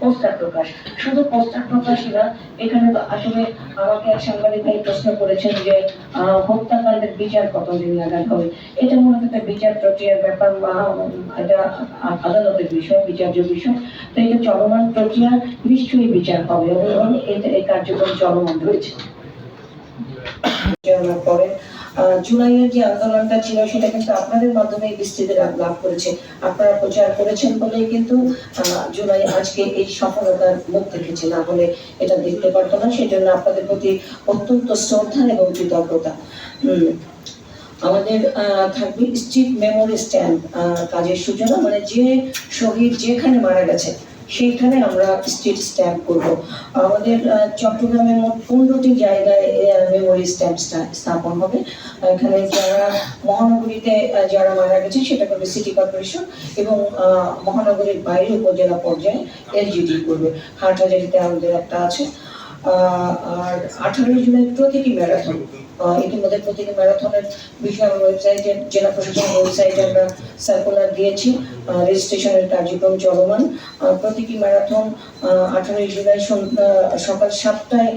Poster প্রকাশ। শুধু poster প্রকাশই না, এখানে তো আসলে আমাকে এক সাংবাদিক ভাই প্রশ্ন করেছেন যে হত্যাকাণ্ডের বিচার কতদিন লাগাতে হবে? এটা মূলত একটা বিচার প্রক্রিয়ার ব্যাপার বা এটা আদালতের বিষয় বিচার্য বিষয়। তো এটা চলমান প্রক্রিয়া, নিশ্চয়ই বিচার হবে। এবং এই কার্যক্রম চলমান রয়েছে। পরে জুলাইয়ের যে আন্দোলনটা ছিল, সেটা কিন্তু আপনাদের মাধ্যমে বিস্তৃতি লাভ করেছে। আপনারা প্রচার করেছেন বলেই কিন্তু জুলাই আজকে এই সফলতার মুখ দেখেছে না হলে এটা দেখতে পারতো না। সেজন্য আপনাদের প্রতি অত্যন্ত শ্রদ্ধা এবং কৃতজ্ঞতা। আমাদের থাকবে স্ট্রিট মেমোরি স্ট্যাম্প কাজের সূচনা। মানে যে শহীদ যেখানে মারা গেছে সেইখানে আমরা স্ট্রিট স্ট্যাম্প করব। আমাদের আহ, চট্টগ্রামে মোট পনেরোটি জায়গায় মেমোরি স্ট্যাম্প স্থাপন হবে। এখানে যারা মহানগরীতে যারা মারা গেছে সেটা করবে সিটি কর্পোরেশন এবং মহানগরীর বাইরে উপজেলা পর্যায়ে এলজিডি করবে। হাটহাজারিতে আমাদের একটা আছে। আর আঠারোই জুলাই প্রতিটি ম্যারাথন ইতিমধ্যে প্রতিটি ম্যারাথনের বিষয়ে ওয়েবসাইটে জেলা প্রশাসনের ওয়েবসাইটে আমরা সার্কুলার দিয়েছি রেজিস্ট্রেশনের কার্যক্রম চলমান। প্রতিটি ম্যারাথন আঠারোই জুলাই সকাল সাতটায়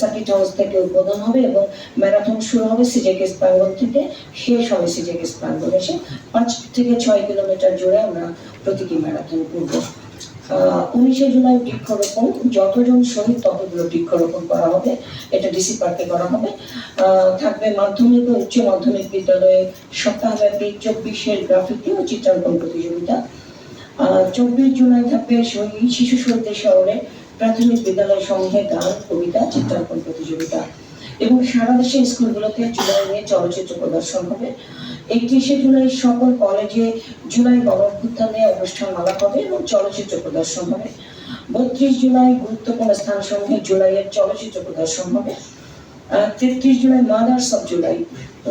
সার্কিট হাউস থেকে উদ্বোধন হবে এবং ম্যারাথন শুরু হবে সিজেকেস প্রাঙ্গন থেকে, শেষ হবে সিজেকেস প্রাঙ্গন এসে পাঁচ থেকে ছয় কিলোমিটার জুড়ে আমরা প্রতিটি ম্যারাথন করব। উনিশে জুলাই বৃক্ষরোপণ, যতজন শহীদ ততগুলো বৃক্ষরোপণ করা হবে, এটা ডিসি পার্কে করা হবে। থাকবে মাধ্যমিক ও উচ্চ মাধ্যমিক বিদ্যালয়ে সপ্তাহব্যাপী চব্বিশের গ্রাফিতি ও চিত্রাঙ্কন প্রতিযোগিতা। চব্বিশ জুলাই থাকবে শহীদ, শিশু শহীদদের শহরে প্রাথমিক বিদ্যালয় সমূহে গান, কবিতা, চিত্রাঙ্কন প্রতিযোগিতা। এবং সারা দেশের স্কুলগুলোতে জুলাই নিয়ে চলচ্চিত্র প্রদর্শন হবে। একত্রিশে জুলাই সকল কলেজে জুলাই গণঅভ্যুত্থান নিয়ে অনুষ্ঠান মালা হবে এবং চলচ্চিত্র প্রদর্শন হবে। বত্রিশ জুলাই গুরুত্বপূর্ণ স্থান স্থানসমূহে জুলাইয়ের চলচ্চিত্র প্রদর্শন হবে। তেত্রিশ জুলাই মাদার্স অফ জুলাই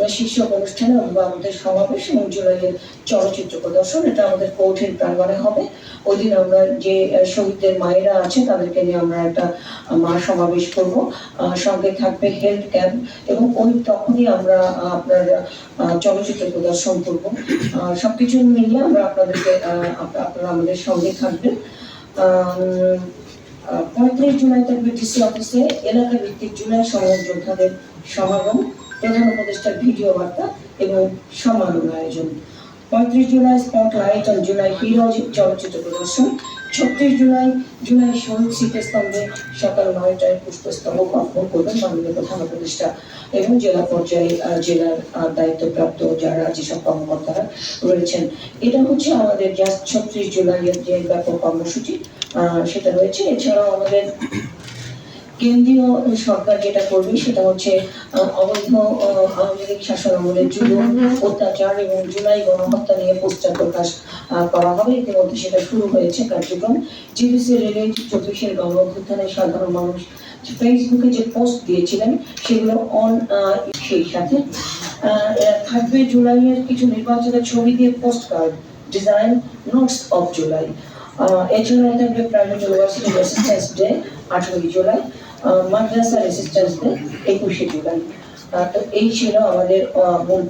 শীর্ষক অনুষ্ঠানে আমাদের সমাবেশ এবং জুলাইয়ের চলচ্চিত্র প্রদর্শন এটা আমাদের কৌঠিন প্রাঙ্গণে হবে। ওই দিন আমরা যে শহীদদের মায়েরা আছে তাদেরকে নিয়ে আমরা একটা মা সমাবেশ করব। সঙ্গে থাকবে হেলথ ক্যাম্প এবং ওই তখনই আমরা আপনার চলচ্চিত্র প্রদর্শন করব। আহ, সবকিছু মিলিয়ে আমরা আপনাদেরকে আপনারা আমাদের সঙ্গে থাকবেন। পঁয়ত্রিশ জুলাই থাকবে ডিসি অফিসে এলাকা ভিত্তিক জুলাই সহায়ক যোদ্ধাদের সমাগম প্রধান উপদেষ্টার ভিডিও বার্তা এবং সম্মান আয়োজন। পঁয়ত্রিশ জুলাই স্পটলাইট অন জুলাই হিরো চলচ্চিত্র প্রদর্শন। ছত্রিশ জুলাই জুলাই শহীদ স্মৃতিস্তম্ভে সকাল নয়টায় পুষ্পস্তম্ভ অর্পণ করবেন মাননীয় প্রধান উপদেষ্টা এবং জেলা পর্যায়ে জেলার দায়িত্বপ্রাপ্ত যারা যেসব কর্মকর্তারা রয়েছেন। এটা হচ্ছে আমাদের জাস্ট ছত্রিশ জুলাইয়ের যে ব্যাপক কর্মসূচি সেটা রয়েছে। এছাড়াও আমাদের কেন্দ্রীয় সরকার যেটা করবে সেটা হচ্ছে অবৈধ আওয়ামী লীগ শাসন আমলের জুলুম অত্যাচার এবং জুলাই গণহত্যা নিয়ে পোস্টার প্রকাশ করা হবে। ইতিমধ্যে সেটা শুরু হয়েছে কার্যক্রম। জিবিসি রিলেট চব্বিশের গণ অভ্যুত্থানে সাধারণ মানুষ ফেসবুকে যে পোস্ট দিয়েছিলেন, সেগুলো অন সেই সাথে। থাকবে জুলাইয়ের কিছু নির্বাচনের ছবি দিয়ে post card design notes of July. এছাড়াও থাকবে প্রাইভেট ইউনিভার্সিটি রেসিস্ট্যান্স ডে আঠেরোই জুলাই। মাদ্রাসা রেসিস্ট্যান্স একুশে জুলাই। তো এই ছিল আমাদের মূল